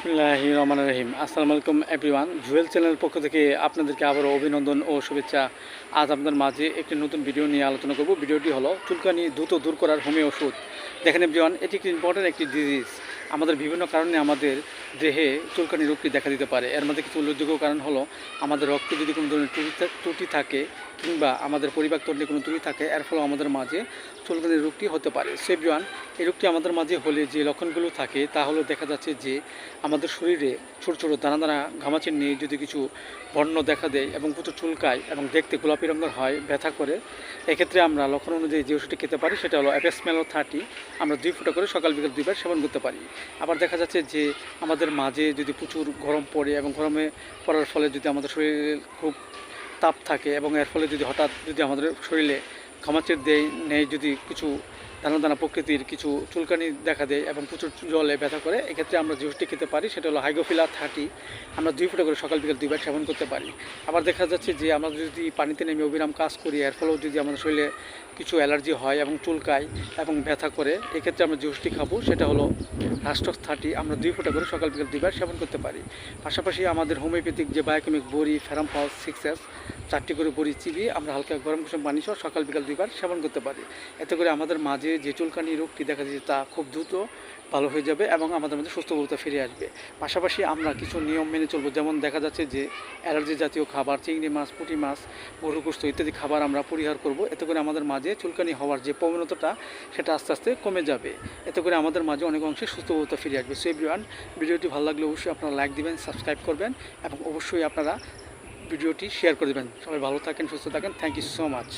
বিসমিল্লাহ রহমান রহিম। আসসালামু আলাইকুম এভরিওয়ান জুয়েল চ্যানেলের পক্ষ থেকে আপনাদেরকে আবারও অভিনন্দন ও শুভেচ্ছা। আজ আপনাদের মাঝে একটি নতুন ভিডিও নিয়ে আলোচনা করব। ভিডিওটি হলো চুলকানি দ্রুত দূর করার হোমিও ওষুধ। দেখেন এভরিওয়ান এটি একটি ইম্পর্টেন্ট একটি ডিজিজ আমাদের বিভিন্ন কারণে আমাদের দেহে চুলকানি রোগটি দেখা দিতে পারে। এর মধ্যে কিছু উল্লেখযোগ্য কারণ হলো, আমাদের রক্তে যদি কোনো ধরনের ত্রুটি ত্রুটি থাকে কিংবা আমাদের পরিবার তন্ত্রে কোনো ত্রুটি থাকে, এর ফলে আমাদের মাঝে চুলকানির রোগটি হতে পারে। সেভিওয়ান এই রোগটি আমাদের মাঝে হলে যে লক্ষণগুলো থাকে, তা হলো দেখা যাচ্ছে যে আমাদের শরীরে ছোট ছোট দানা দানা ঘামাচির নিয়ে যদি কিছু বর্ণ দেখা দেয় এবং প্রচুর চুলকায় এবং দেখতে গোলাপি রঙের হয়, ব্যথা করে, এক্ষেত্রে আমরা লক্ষণ অনুযায়ী যে ওষুধটি খেতে পারি, সেটা হলো অ্যাপেসমেলো থার্টি আমরা দুই ফুটা করে সকাল বিকাল দুইবার সেবন করতে পারি। আবার দেখা যাচ্ছে যে আমাদের মাঝে যদি প্রচুর গরম পড়ে এবং গরমে পড়ার ফলে যদি আমাদের শরীরে খুব তাপ থাকে এবং এর ফলে যদি হঠাৎ যদি আমাদের শরীরে ঘামাচির দেয়, নেই, যদি কিছু দানা দানা প্রকৃতির কিছু চুলকানি দেখা দেয় এবং প্রচুর জলে ব্যথা করে, এক্ষেত্রে আমরা যে খেতে পারি সেটা হলো হাইগোফিলা থার্টি। আমরা দুই ফুটা করে সকাল বিকাল দুইবার সেবন করতে পারি। আবার দেখা যাচ্ছে যে আমরা যদি পানিতে নেমে অবিরাম কাজ করি, এর ফলেও যদি আমাদের শরীরে কিছু অ্যালার্জি হয় এবং চুলকায় এবং ব্যথা করে, এক্ষেত্রে আমরা যে খাব সেটা হলো রাষ্ট্রক থার্টি। আমরা দুই ফুটা করে সকাল বিকাল দুইবার সেবন করতে পারি। পাশাপাশি আমাদের হোমিওপ্যাথিক যে বায়োকেমিক বড়ি ফেরামপাস সিক্স এস চারটি করে বড়ি চিবিয়ে আমরা হালকা গরম কুসুম পানি সকাল বিকাল দুইবার সেবন করতে পারি। এতে করে আমাদের মাঝে যে চুলকানি রোগটি দেখা যাচ্ছে তা খুব দ্রুত ভালো হয়ে যাবে এবং আমাদের মধ্যে সুস্থবোধতা ফিরে আসবে। পাশাপাশি আমরা কিছু নিয়ম মেনে চলবো। যেমন দেখা যাচ্ছে যে অ্যালার্জি জাতীয় খাবার, চিংড়ি মাছ, পুঁটি মাছ গরুকুস্ত ইত্যাদি খাবার আমরা পরিহার করব। এতে করে আমাদের মাঝে চুলকানি হওয়ার যে প্রবণতাটা, সেটা আস্তে আস্তে কমে যাবে। এতে করে আমাদের মাঝে অনেক অংশে সুস্থবোধতা ফিরে আসবে। সো এভরিওয়ান, ভিডিওটি ভালো লাগলে অবশ্যই আপনারা লাইক দিবেন, সাবস্ক্রাইব করবেন এবং অবশ্যই আপনারা ভিডিওটি শেয়ার করে দেবেন। সবাই ভালো থাকেন, সুস্থ থাকেন। Thank you so much.